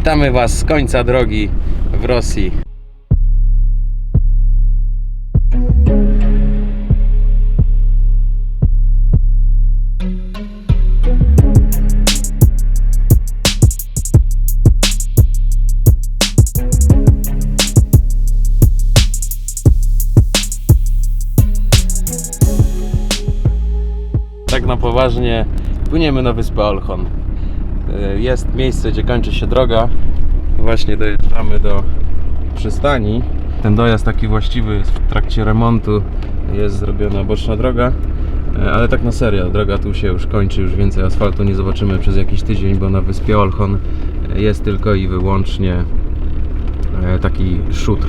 Witamy Was z końca drogi w Rosji. Tak na poważnie, płyniemy na wyspę Olchon. Y, Jest miejsce, gdzie kończy się droga. Właśnie dojeżdżamy do przystani. Ten dojazd taki właściwy jest w trakcie remontu. Jest zrobiona boczna droga. Y, Ale tak na serio, droga tu się już kończy, już więcej asfaltu nie zobaczymy przez jakiś tydzień, bo na wyspie Olchon jest tylko i wyłącznie y, taki szutr.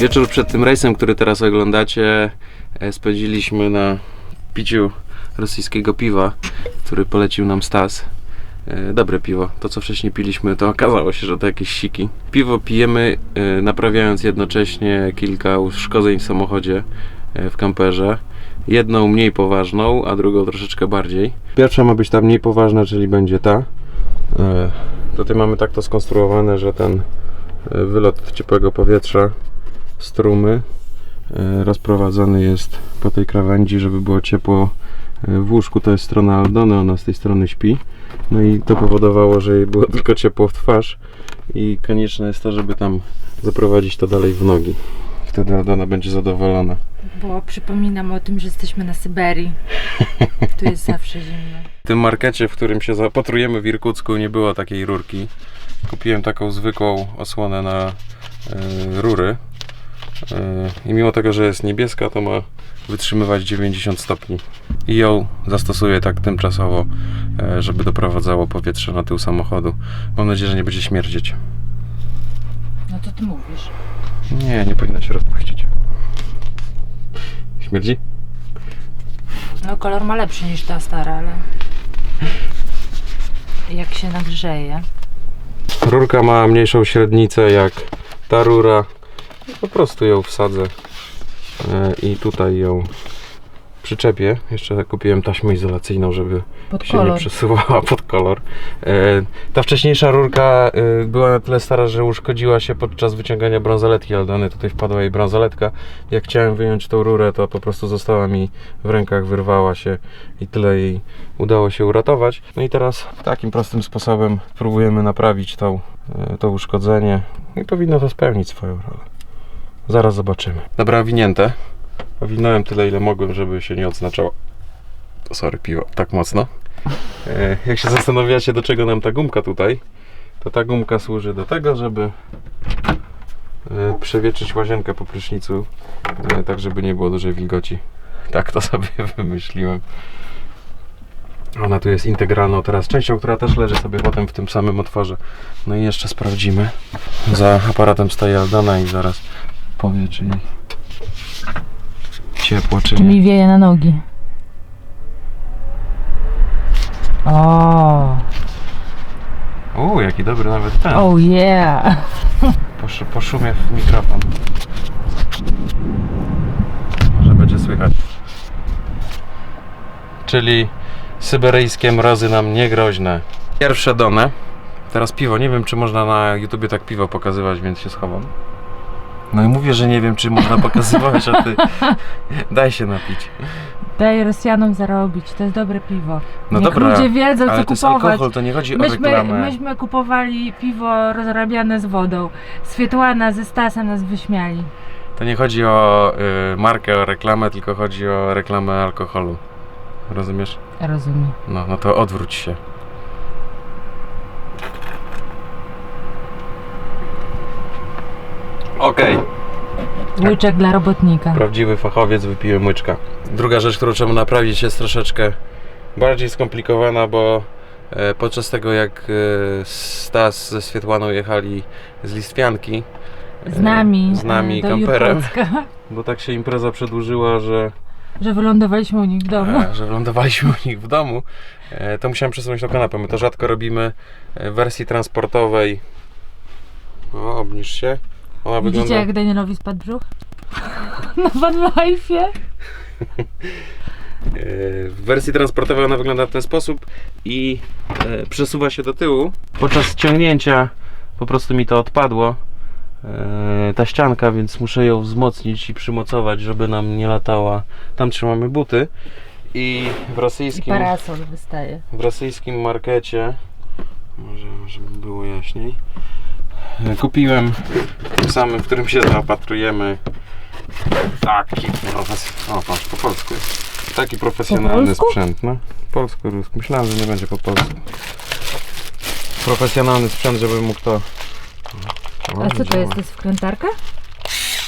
Wieczór przed tym rejsem, który teraz oglądacie, e, spędziliśmy na piciu rosyjskiego piwa, który polecił nam Stas. E, Dobre piwo. To, co wcześniej piliśmy, to okazało się, że to jakieś siki. Piwo pijemy, e, naprawiając jednocześnie kilka uszkodzeń w samochodzie, w kamperze. Jedną mniej poważną, a drugą troszeczkę bardziej. Pierwsza ma być ta mniej poważna, czyli będzie ta. Tutaj mamy tak to skonstruowane, że ten wylot ciepłego powietrza strumy e, rozprowadzany jest po tej krawędzi, żeby było ciepło e, w łóżku. To jest strona Aldony, ona z tej strony śpi. No i to powodowało, że jej było tylko ciepło w twarz i konieczne jest to, żeby tam zaprowadzić to dalej w nogi. Wtedy Aldona będzie zadowolona. Bo przypominam o tym, że jesteśmy na Syberii. Tu jest zawsze zimno. W tym markecie, w którym się zaopatrujemy w Irkucku, nie było takiej rurki. Kupiłem taką zwykłą osłonę na e, rury. E, I mimo tego, że jest niebieska, to ma wytrzymywać 90 stopni. I ją zastosuję tak tymczasowo, e, żeby doprowadzało powietrze na tył samochodu. Mam nadzieję, że nie będzie śmierdzieć. No to ty mówisz. Nie, nie powinna się rozpuścić. Śmierdzi? No kolor ma lepszy niż ta stara, ale jak się nagrzeje. Rurka ma mniejszą średnicę jak ta rura. Po prostu ją wsadzę e, i tutaj ją przyczepię. Jeszcze kupiłem taśmę izolacyjną, żeby Pod się nie kolor. przesuwała pod kolor. E, Ta wcześniejsza rurka e, była na tyle stara, że uszkodziła się podczas wyciągania brązoletki Aldony. Tutaj wpadła jej brązoletka. Jak chciałem wyjąć tą rurę, to po prostu została mi w rękach, wyrwała się i tyle jej udało się uratować. No i teraz takim prostym sposobem próbujemy naprawić tą, to uszkodzenie i powinno to spełnić swoją rolę. Zaraz zobaczymy. Dobra, owinięte. Owinąłem tyle, ile mogłem, żeby się nie odznaczało. Sorry, piwo, tak mocno. E, Jak się zastanawiacie, do czego nam ta gumka tutaj, to ta gumka służy do tego, żeby e, przewietrzyć łazienkę po prysznicu, e, tak żeby nie było dużej wilgoci. Tak to sobie wymyśliłem. Ona tu jest integralną teraz częścią, która też leży sobie potem w tym samym otworze. No i jeszcze sprawdzimy. Za aparatem stoi Aldana i zaraz powie, czy ciepło, czy Czy mi nie. wieje na nogi? O, Uuu, jaki dobry nawet ten. oh yeah. Posz, w mikrofon. Może będzie słychać. Czyli syberyjskie mrozy nam nie groźne. Pierwsze done. Teraz piwo. Nie wiem, czy można na YouTubie tak piwo pokazywać, więc się schowam. No i mówię, że nie wiem, czy można pokazywać, a ty daj się napić. Daj Rosjanom zarobić, to jest dobre piwo. No Niech dobra, ludzie wiedzą, Ale co to jest kupować. alkohol, to nie chodzi o Myśmy, reklamę. myśmy kupowali piwo rozrabiane z wodą. Swietłana ze Stasem nas wyśmiali. To nie chodzi o y, markę, o reklamę, tylko chodzi o reklamę alkoholu. Rozumiesz? Rozumiem. No, no to odwróć się. Okej, Łyczek dla robotnika. prawdziwy fachowiec wypiłem łyczka. Druga rzecz, którą trzeba naprawić jest troszeczkę bardziej skomplikowana, bo e, podczas tego jak e, Stas ze Świetłaną jechali z Listwianki e, Z nami. z nami e, do kamperem, bo tak się impreza przedłużyła, że Że wylądowaliśmy u nich w domu. e, że lądowaliśmy u nich w domu, e, to musiałem przesunąć tą kanapę. My to rzadko robimy e, w wersji transportowej. O, obniż się. Ona Widzicie wygląda... jak Danielowi spadł brzuch? Na van life'ie? e, W wersji transportowej ona wygląda w ten sposób i e, przesuwa się do tyłu. Podczas ciągnięcia po prostu mi to odpadło. e, Ta ścianka, więc muszę ją wzmocnić i przymocować, żeby nam nie latała. Tam trzymamy buty. I w I rosyjskim parasol wystaje. w rosyjskim markecie, może żeby było jaśniej, kupiłem tym samym, w którym się zaopatrujemy taki profes... O, patrz, po polsku jest. Taki profesjonalny polsku? sprzęt, no. Polsko-ruski. Myślałem, że nie będzie po polsku. Profesjonalny sprzęt, żeby mógł to... O, A co to działa. jest? To jest wkrętarka?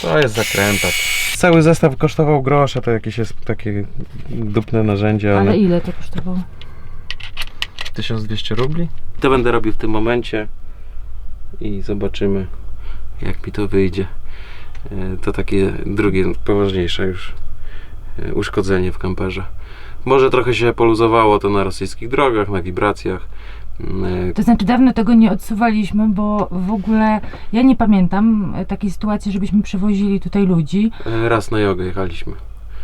To jest zakrętak. Cały zestaw kosztował grosze, to jakieś jest takie dupne narzędzie, Ale ile to kosztowało? 1200 rubli. To będę robił w tym momencie i zobaczymy jak mi to wyjdzie. E, To takie drugie, poważniejsze już e, uszkodzenie w kamperze. Może trochę się poluzowało to na rosyjskich drogach, na wibracjach. Mm, To znaczy dawno tego nie odsuwaliśmy, bo w ogóle ja nie pamiętam e, takiej sytuacji, żebyśmy przywozili tutaj ludzi, e, Raz na jogę jechaliśmy.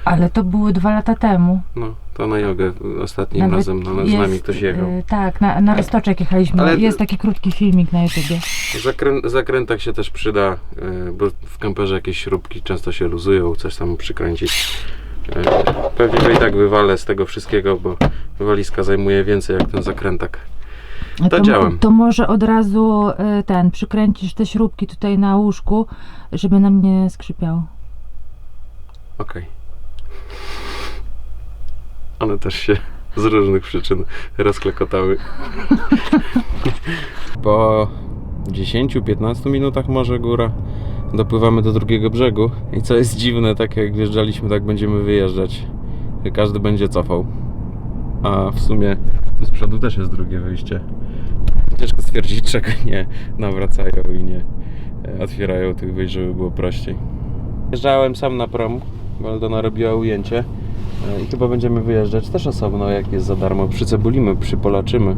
ale to było dwa lata temu. No, to na jogę ostatnim Nawet razem no, z nami ktoś jechał. e, tak, na, na Roztoczek jechaliśmy. Ale- Jest taki krótki filmik na YouTubie. W zakrę- zakrętach się też przyda, e, bo w kamperze jakieś śrubki często się luzują, coś tam przykręcić. E, Pewnie go i tak wywalę z tego wszystkiego, bo walizka zajmuje więcej jak ten zakrętak. To działam. to może od razu ten, przykręcisz te śrubki tutaj na łóżku, żeby nam nie skrzypiało. Okej. One też się z różnych przyczyn rozklekotały. Po 10-15 minutach może góra dopływamy do drugiego brzegu i co jest dziwne, tak jak wjeżdżaliśmy, tak będziemy wyjeżdżać. Każdy będzie cofał. A w sumie tu z przodu też jest drugie wyjście. Ciężko stwierdzić, czego nie nawracają i nie e, otwierają tych wyjść, żeby było prościej. Jeżdżałem sam na prom, bo Aldona robiła ujęcie i chyba będziemy wyjeżdżać też osobno, jak jest za darmo. Przycebulimy, przypolaczymy,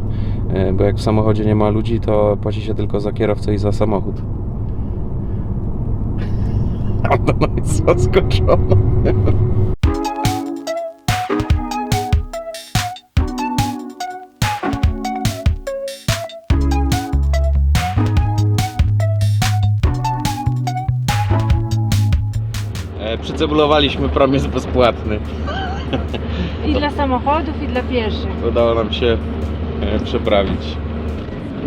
e, bo jak w samochodzie nie ma ludzi, to płaci się tylko za kierowcę i za samochód. Aldona jest zaskoczona. Przycebulowaliśmy, prom jest bezpłatny. I dla samochodów, i dla pieszych. udało nam się e, przeprawić.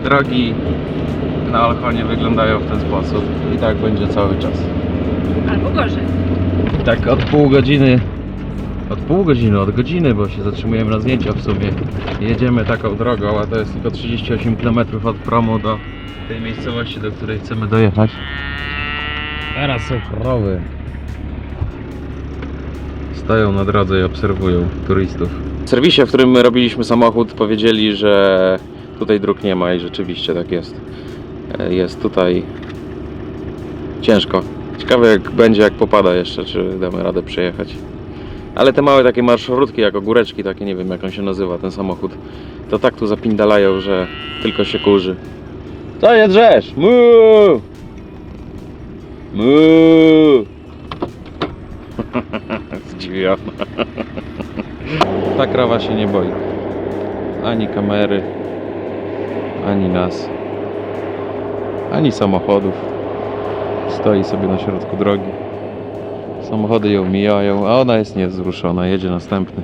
Drogi na Alchonie wyglądają w ten sposób i tak będzie cały czas. Albo gorzej. Tak od pół godziny, od pół godziny, od godziny, bo się zatrzymujemy na zdjęcia w sumie. Jedziemy taką drogą, a to jest tylko 38 km od promu do tej miejscowości, do której chcemy dojechać. Teraz są krowy. Stoją na drodze i obserwują turystów. W serwisie, w którym my robiliśmy samochód, powiedzieli, że tutaj dróg nie ma i rzeczywiście tak jest. E, Jest tutaj ciężko Ciekawe jak będzie, jak popada jeszcze, czy damy radę przejechać. Ale te małe takie marszrutki, jak ogóreczki, takie nie wiem jak on się nazywa, ten samochód, to tak tu zapindalają, że tylko się kurzy. Co je drzesz? Mu! Mu! Ta krawa się nie boi. Ani kamery, ani nas, ani samochodów. Stoi sobie na środku drogi. Samochody ją mijają, a ona jest niewzruszona. Jedzie następny.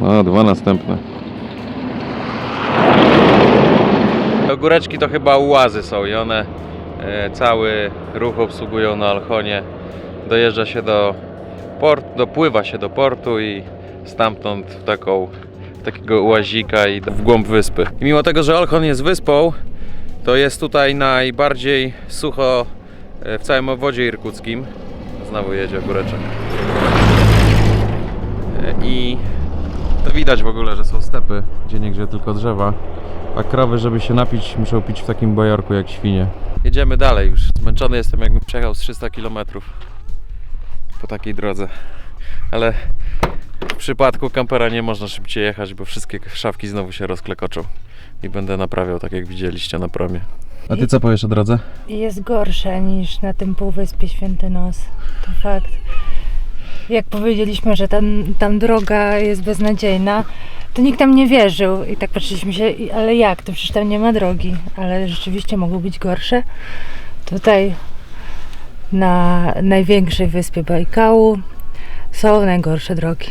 O, dwa następne. Ogóreczki to chyba ułazy są i one e, cały ruch obsługują na Alchonie. Dojeżdża się do portu, dopływa się do portu i stamtąd w taką takiego łazika i w głąb wyspy. I mimo tego, że Alchon jest wyspą, to jest tutaj najbardziej sucho e, w całym obwodzie irkuckim. Znowu jedzie ogóreczek. E, I to widać w ogóle, że są stepy, gdzie niegdzie tylko drzewa. A krowy, żeby się napić, muszą pić w takim bojorku jak świnie. Jedziemy dalej już. Zmęczony jestem, jakbym przejechał z 300 km po takiej drodze. Ale w przypadku kampera nie można szybciej jechać, bo wszystkie szafki znowu się rozklekoczą. I będę naprawiał tak jak widzieliście na promie. A ty co powiesz o drodze? Jest gorsza niż na tym półwyspie Święty Nos. To fakt. Jak powiedzieliśmy, że tam, tam droga jest beznadziejna, to nikt tam nie wierzył. I tak patrzyliśmy się, ale jak? To przecież tam nie ma drogi. Ale rzeczywiście mogły być gorsze. Tutaj na największej wyspie Bajkału są najgorsze drogi.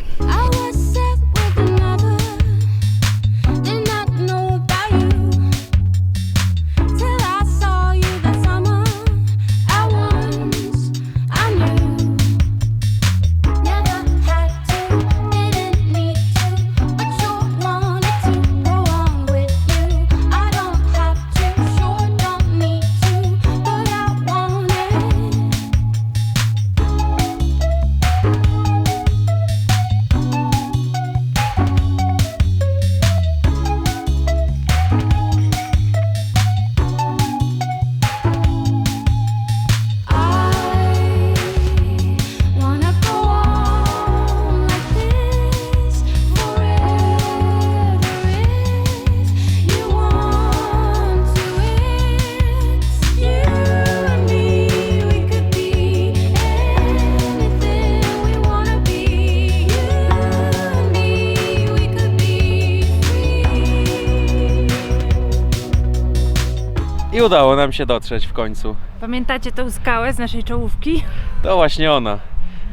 Udało nam się dotrzeć w końcu. Pamiętacie tą skałę z naszej czołówki? To właśnie ona.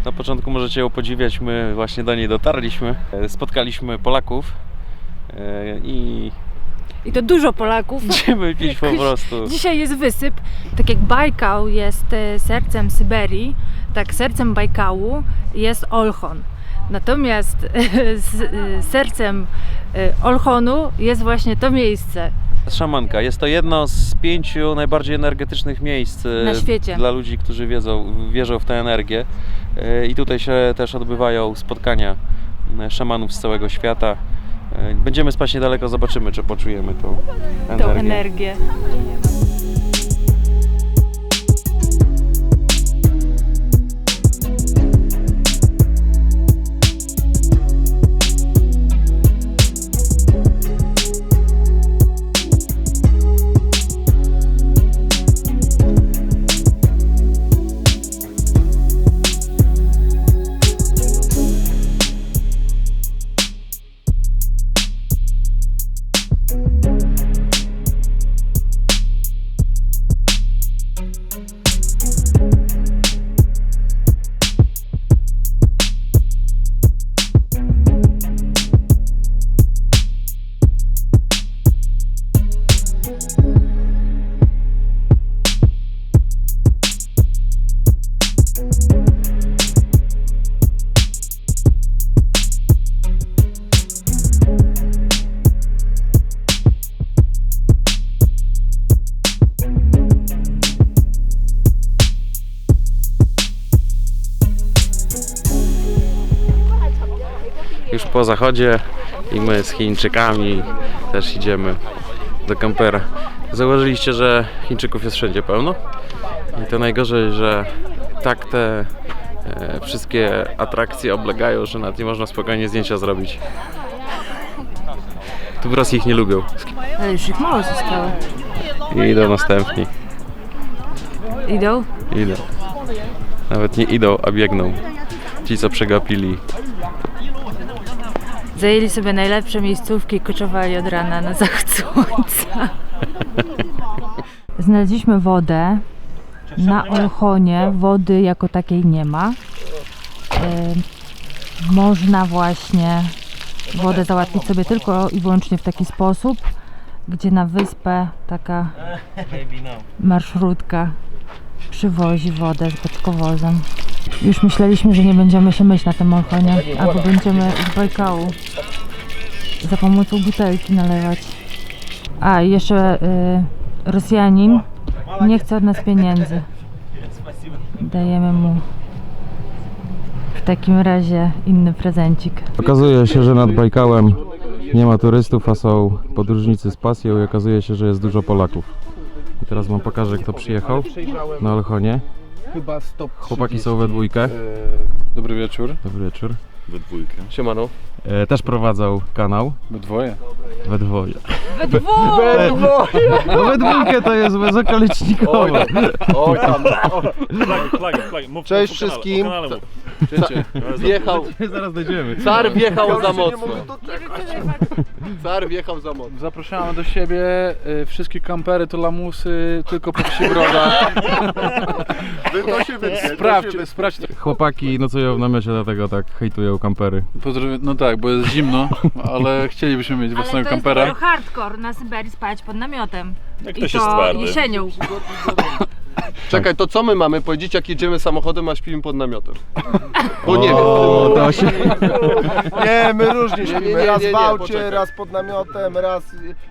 Na początku możecie ją podziwiać, my właśnie do niej dotarliśmy. Spotkaliśmy Polaków e, i I to dużo Polaków. idziemy pić po prostu. Dzisiaj jest wysyp. Tak jak Bajkał jest e, sercem Syberii, tak sercem Bajkału jest Olchon. Natomiast e, sercem Olchonu jest właśnie to miejsce. Szamanka. Jest to jedno z pięciu najbardziej energetycznych miejsc e, Na świecie. dla ludzi, którzy wiedzą, wierzą w tę energię. E, I tutaj się też odbywają spotkania e, szamanów z całego świata. Będziemy spać niedaleko, zobaczymy, czy poczujemy tą energię. Tą energię. Zachodzie i my z Chińczykami też idziemy do kampera. Zauważyliście, że Chińczyków jest wszędzie pełno? I to najgorzej, że tak te e, wszystkie atrakcje oblegają, że nawet nie można spokojnie zdjęcia zrobić. Tu w Rosji ich nie lubią. Ale już ich mało zostało. I idą następni. Idą? Idą. Nawet nie idą, a biegną. Ci, co przegapili. Zajęli sobie najlepsze miejscówki i koczowali od rana na zachód słońca. Znaleźliśmy wodę na Olchonie. Wody jako takiej nie ma. Można właśnie wodę załatwić sobie tylko i wyłącznie w taki sposób, gdzie na wyspę taka marszrutka przywozi wodę z beczkowozem. Już myśleliśmy, że nie będziemy się myć na tym Olchonie, albo będziemy z Bajkału za pomocą butelki nalewać. A jeszcze y, Rosjanin nie chce od nas pieniędzy. Dajemy mu w takim razie inny prezencik. Okazuje się, że nad Bajkałem nie ma turystów, a są podróżnicy z pasją i okazuje się, że jest dużo Polaków. Teraz wam pokażę, kto przyjechał na Olchonie. Chyba stop Chłopaki są we dwójkę. Dobry wieczór. Dobry wieczór. We dwójkę. Siemano. E, też prowadzą kanał. We dwoje. We dwoje. We dwóch! No we dwójkę to jest. O tam. Flagę, flagę, flagę. Mów, Cześć mów po kanale, wszystkim. Po kanale mów. Wjechał, Zaraz dojdziemy. car wjechał za mocno. Car wjechał za mocno. Zapraszamy do siebie y, wszystkie kampery to lamusy, tylko po wsi broda. To się wytnie. Sprawdź, sprawdź. Chłopaki nocują w namiocie, dlatego tak hejtują kampery. Pozdrowie- No tak, bo jest zimno, ale chcielibyśmy mieć własnego kampera. hardcore na Syberii spać pod namiotem. Jak ktoś jest twardy. jesienią. Czekaj, to co my mamy powiedzieć, jak jedziemy samochodem, a śpimy pod namiotem? Bo nie wiem. O, to się... Nie, my różnie nie, śpimy. nie, raz nie, w nie, aucie, poczekaj. raz pod namiotem, raz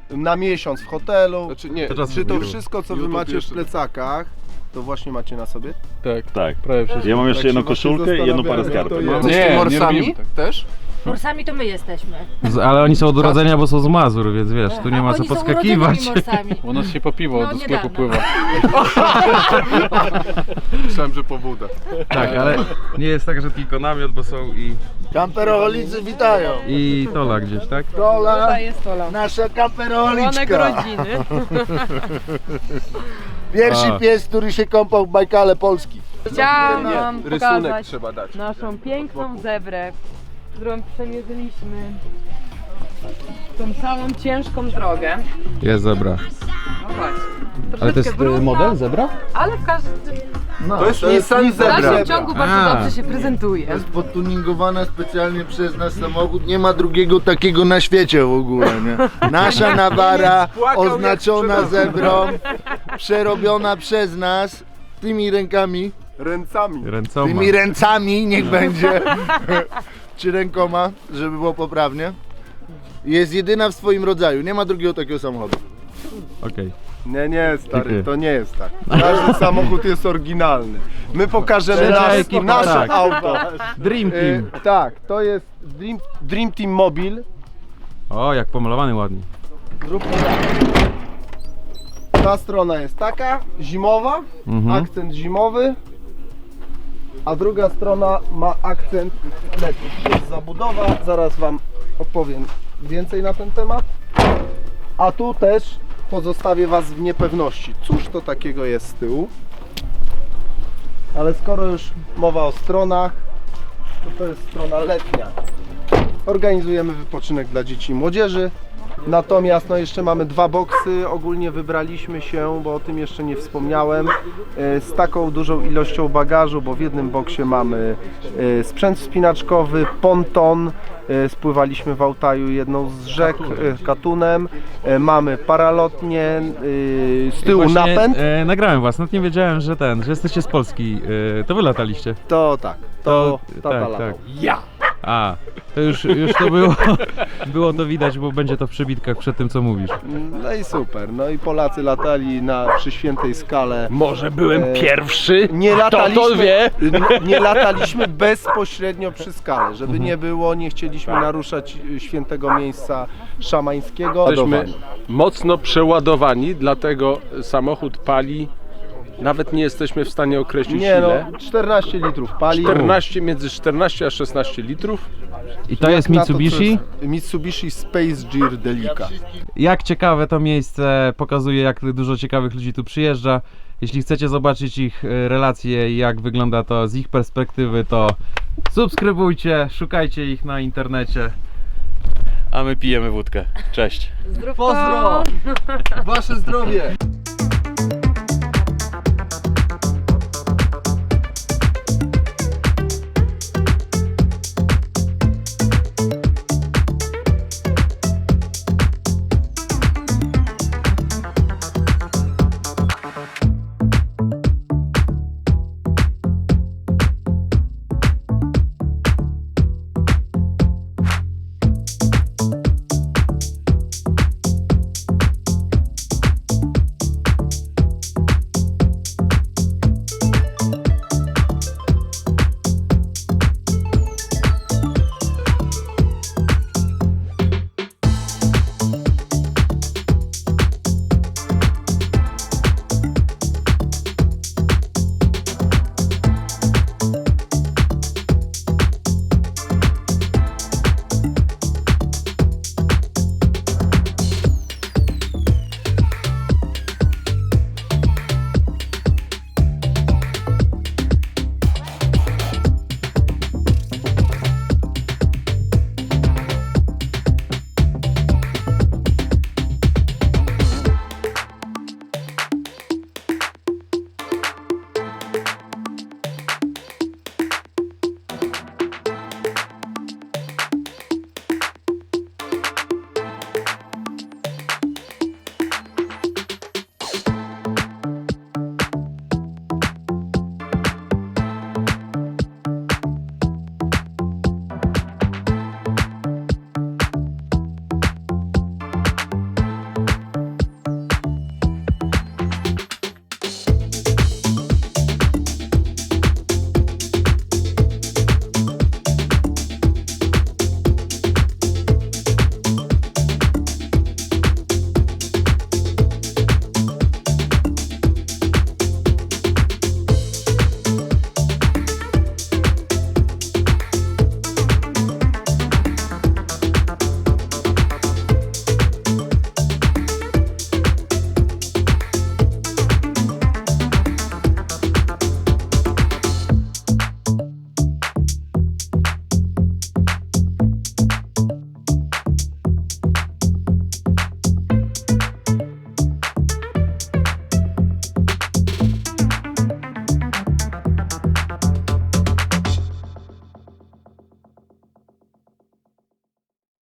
na miesiąc w hotelu. Znaczy nie, Teraz Czy to wszystko, co wy YouTube macie w jeszcze. plecakach, to właśnie macie na sobie? Tak, Tak. prawie wszystko. Ja mam jeszcze Tak jedną koszulkę i jedną parę zastanawiamy, skarpet. jest. Nie, nie morsami robimy tak. też? Morsami to my jesteśmy. Z- Ale oni są od urodzenia, bo są z Mazur, więc wiesz, tu nie ma co Oni są podskakiwać. morsami. U nas się po piwo No, do sklepu niedawno. pływa. Myślałem, że po wódę. Tak, ale nie jest tak, że tylko namiot, bo są i, Kamperowolicy witają. i tola gdzieś, tak? Tola, nasza kamperowoliczka. Pierwszy A. pies, który się kąpał w Bajkale Polski. Chciałam wam Rysunek pokazać trzeba dać. naszą piękną zebrę, którą przemierzyliśmy tą całą ciężką drogę. Jest zebra. No właśnie. Ale to jest Troszeczkę brudna, model zebra? Ale w każdym No, to jest Nissan w dalszym Zebra. ciągu bardzo A. dobrze się prezentuje. jest podtuningowana specjalnie przez nas samochód. Nie ma drugiego takiego na świecie w ogóle, nie? Nasza Nawara oznaczona zebrą, przerobiona przez nas tymi rękami, Ręcami. Ręcoma. tymi ręcami niech będzie, czy rękoma, żeby było poprawnie. Jest jedyna w swoim rodzaju, nie ma drugiego takiego samochodu. Okej. Nie, nie, Dziękuję. stary, to nie jest tak. Każdy samochód jest oryginalny. My pokażemy Trzecia nasz, ekipa, nasze tak. auto. Dream Y, Team. tak, to jest Dream, Dream Team Mobil. O, jak pomalowany ładnie. Zróbmy tak. Ta strona jest taka, zimowa, Mhm. akcent zimowy, a druga strona ma akcent letni. Jest zabudowa, zaraz Wam opowiem więcej na ten temat. A tu też pozostawię Was w niepewności. Cóż to takiego jest z tyłu? Ale skoro już mowa o stronach, to to jest strona letnia. Organizujemy wypoczynek dla dzieci i młodzieży. Natomiast no jeszcze mamy dwa boksy. Ogólnie wybraliśmy się, bo o tym jeszcze nie wspomniałem, e, z taką dużą ilością bagażu, bo w jednym boksie mamy e, sprzęt wspinaczkowy, ponton, e, spływaliśmy w Altaju jedną z rzek katunem, mamy paralotnie, z tyłu Właśnie, napęd. E, nagrałem was, nawet nie wiedziałem, że ten, że jesteście z Polski. E, to wy lataliście. To tak, to, To- tata tak, latał. tak. Ja! A, to już, już to było, było to widać, bo będzie to w przebitkach przed tym, co mówisz. No i super. No i Polacy latali na przy świętej skale. Może byłem E, pierwszy? Nie lataliśmy, to wie? n- nie lataliśmy bezpośrednio przy skale, żeby nie było, nie chcieliśmy naruszać y, świętego miejsca szamańskiego. Jesteśmy mocno przeładowani, dlatego samochód pali. Nawet nie jesteśmy w stanie określić Nie ile. no, 14 litrów pali. 14, między 14 a 16 litrów. I to jest Jak na to, Mitsubishi. jest Mitsubishi Space Gear Delica. Jak ciekawe to miejsce, pokazuje jak dużo ciekawych ludzi tu przyjeżdża. Jeśli chcecie zobaczyć ich e, relacje i jak wygląda to z ich perspektywy, to subskrybujcie, szukajcie ich na internecie. A my pijemy wódkę. Cześć. Pozdro! Wasze zdrowie!